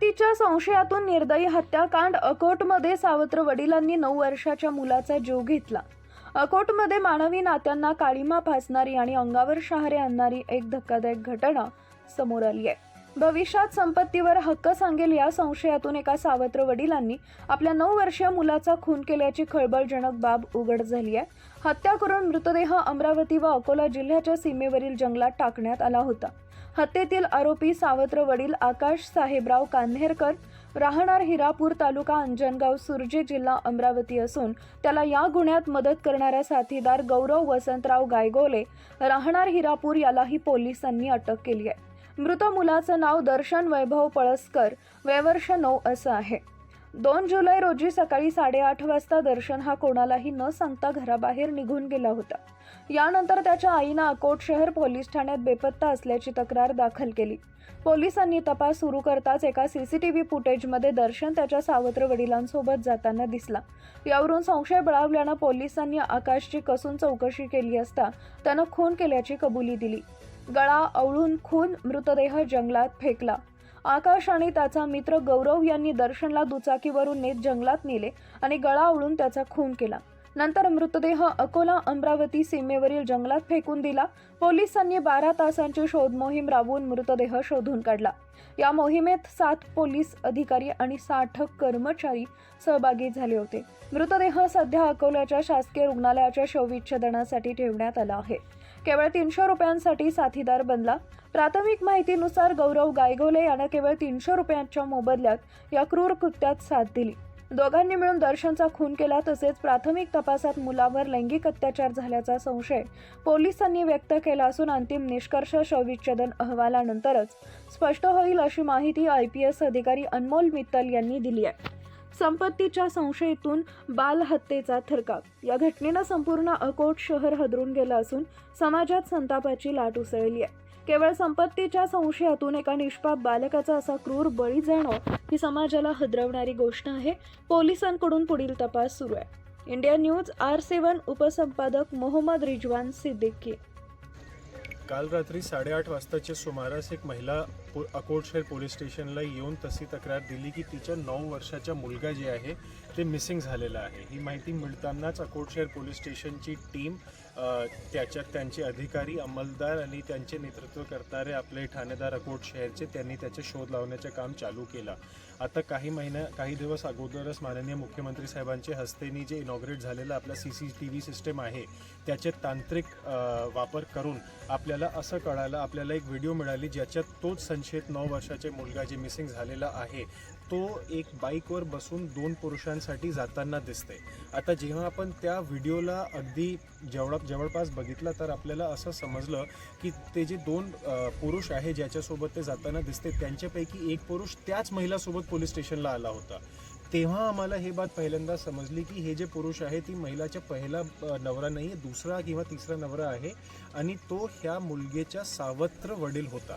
संपत्तीच्या संशयातून निर्दयी हत्याकांड अकोटमध्ये सावत्र वडिलांनी नऊ वर्षाच्या मुलाचा जीव घेतला. अकोटमध्ये मानवी नात्यांना काळीमा फासणारी आणि अंगावर शहारे आणणारी एक धक्कादायक घटना समोर आली आहे. भविष्यात संपत्तीवर हक्क सांगेल या संशयातून एका सावत्र वडिलांनी आपल्या नऊ वर्षीय मुलाचा खून केल्याची खळबळजनक बाब उघड झाली आहे. हत्या करून मृतदेह अमरावती व अकोला जिल्ह्याच्या सीमेवरील जंगलात टाकण्यात आला होता. हत्येतील आरोपी सावत्र वडील आकाश साहेबराव कान्हेरकर राहणार हिरापूर तालुका अंजनगाव सुरजी जिल्हा अमरावती असून त्याला या गुन्ह्यात मदत करणारा साथीदार गौरव वसंतराव गायगोले राहणार हिरापूर यालाही पोलिसांनी अटक केली आहे. मृत मुलाचं नाव दर्शन वैभव पळसकर वयवर्ष नऊ असं आहे. दोन जुलै रोजी सकाळी साडेआठ वाजता दर्शन हा कोणालाही न सांगता घराबाहेर निघून गेला होता. यानंतर त्याच्या आईनं अकोट शहर पोलीस ठाण्यात बेपत्ता असल्याची तक्रार दाखल केली. पोलिसांनी तपास सुरू करताच एका सीसीटीव्ही फुटेजमध्ये दर्शन त्याच्या सावत्र वडिलांसोबत जाताना दिसला. यावरून संशय बळावल्यानं पोलिसांनी आकाशची कसून चौकशी केली असता त्यानं खून केल्याची कबुली दिली. गळा अवळून खून मृतदेह जंगलात फेकला. आकाश आणि त्याचा मित्र गौरव यांनी दर्शनला दुचाकीवरून नेत जंगलात नेले आणि गळा आवळून त्याचा खून केला. नंतर मृतदेह अकोला अमरावती सीमेवरील जंगलात फेकून दिला. पोलिसांनी बारा तासांची शोध मोहीम राबवून मृतदेह शोधून काढला. या मोहिमेत सात पोलीस अधिकारी आणि साठ कर्मचारी सहभागी झाले होते. मृतदेह सध्या अकोल्याच्या शासकीय रुग्णालयाच्या शवविच्छेदनासाठी ठेवण्यात आला आहे. केवळ तीनशे रुपयांसाठी साथीदार बनला. प्राथमिक माहितीनुसार गौरव गायगोले यानं केवळ तीनशे रुपयांच्या मोबदल्यात या क्रूर कृत्यात साथ दिली. दोघांनी मिळून दर्शनचा खून केला तसेच प्राथमिक तपासात मुलावर लैंगिक अत्याचार झाल्याचा संशय पोलिसांनी व्यक्त केला असून अंतिम निष्कर्ष शवविच्छेदन अहवालानंतरच स्पष्ट होईल अशी माहिती आय पी एस अधिकारी अनमोल मित्तल यांनी दिली आहे. संपत्तीच्या संशयीतून बालहत्येचा थरकाप. या घटनेनं संपूर्ण अकोट शहर हदरून गेलं असून समाजात संतापाची लाट उसळली आहे. केवळ संपत्तीच्या संशयातून एका निष्पाप बालकाचा असा क्रूर बळी जाणं ही समाजाला हदरवणारी गोष्ट आहे. पोलिसांकडून पुढील तपास सुरू आहे. इंडिया न्यूज आर सेवन उपसंपादक मोहम्मद रिजवान सिद्दीकी. काल रात्री साडेआठ वाजताच्या सुमारास एक महिला अकोटशेर पोलीस स्टेशनला येऊन तशी तक्रार दिली की तिच्या नऊ वर्षाचा मुलगा जे आहे ते मिसिंग झालेलं आहे. ही माहिती मिळतानाच अकोटशहर पोलीस स्टेशनची टीम त्याच्यात त्यांचे अधिकारी अंमलदार आणि त्यांचे नेतृत्व करणारे आपले ठाणेदार अकोट शहरचे त्यांनी त्याचे शोध लावण्याचे काम चालू केलं. आता काही महिन्या काही दिवस अगोदरच माननीय मुख्यमंत्री साहेबांचे हस्तेनी जे इनॉग्रेट झालेलं आपला C C T V system आहे त्याचे तांत्रिक वापर करून आपल्याला असं कळालं आपल्याला एक व्हिडिओ मिळाली ज्याच्यात तोच संशयित नऊ वर्षाचे मुलगा जे मिसिंग झालेला आहे तो एक बाईकवर बसून दोन पुरुषांसाठी जाताना दिसते आता जेव्हा आपण त्या व्हिडिओला अगदी जवळ जवळपास बघितलं तर आपल्याला असं समजलं की ते जे दोन पुरुष आहे ज्याच्यासोबत ते जाताना दिसते त्यांच्यापैकी एक पुरुष त्याच महिलासोबत पोलीस स्टेशनला आला होता. तेव्हा आम्हाला हे बात पहिल्यांदा समजली की हे जे पुरुष आहे ती महिलाच्या पहिला नवरा नाही आहे दुसरा किंवा तिसरा नवरा आहे आणि तो ह्या मुलगेच्या सावत्र वडील होता.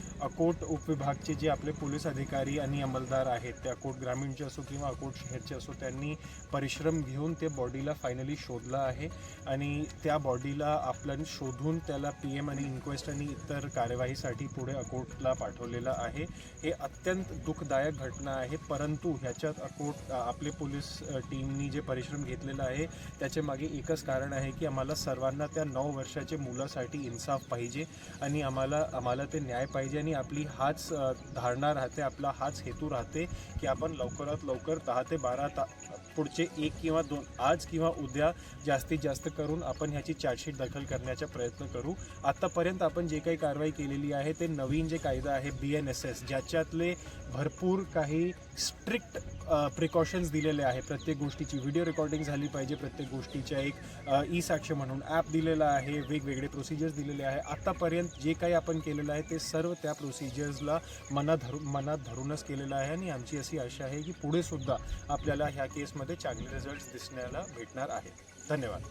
अकोट उपविभागचे जे आपले पोलीस अधिकारी आणि अंमलदार आहेत ते अकोट ग्रामीणचे असो किंवा अकोट शहरचे असो त्यांनी परिश्रम घेऊन ते बॉडीला फायनली शोधलं आहे. आणि त्या बॉडीला आपण शोधून त्याला पी एम आणि इन्क्वेस्ट आणि इतर कार्यवाहीसाठी पुढे अकोटला पाठवलेलं आहे. हे अत्यंत दुःखदायक घटना आहे. परंतु ह्याच्यात अकोट आपले पोलीस टीमनी जे परिश्रम घेतलेला आहे त्याच्यामागे एकच कारण आहे की आम्हाला सर्वांना त्या नऊ वर्षाच्या मुलासाठी इन्साफ पाहिजे आणि आम्हाला आम्हाला ते न्याय पाहिजे आणि आणि आपली हाच धारणा राहते आपला हाच हेतू राहते की आपण लवकरात लवकर दहा ते बारा ता पुढचे एक किंवा दोन आज किंवा उद्या जास्तीत जास्त करून आपण ह्याची चार्जशीट दाखल करण्याचा प्रयत्न करू. आत्तापर्यंत आपण जे काही कारवाई केलेली आहे ते नवीन जे कायदा आहे बी एन एस एस ज्याच्यातले भरपूर काही स्ट्रिक्ट प्रिकॉशन्स दिलेले आहे प्रत्येक गोष्टीची व्हिडिओ रेकॉर्डिंग झाली पाहिजे प्रत्येक गोष्टीच्या एक ई साक्ष म्हणून ॲप दिलेला आहे वेगवेगळे प्रोसिजर्स दिलेले आहे. आत्तापर्यंत जे काही आपण केलेलं आहे ते सर्व त्या प्रोसिजर्सला मनात धरून मनात धरूनच केलेलं आहे. आणि आमची अशी आशा आहे की पुढे सुद्धा आपल्याला ह्या केसमध्ये मध्ये चांगले रिझल्ट दिसण्याला भेटणार आहे. धन्यवाद.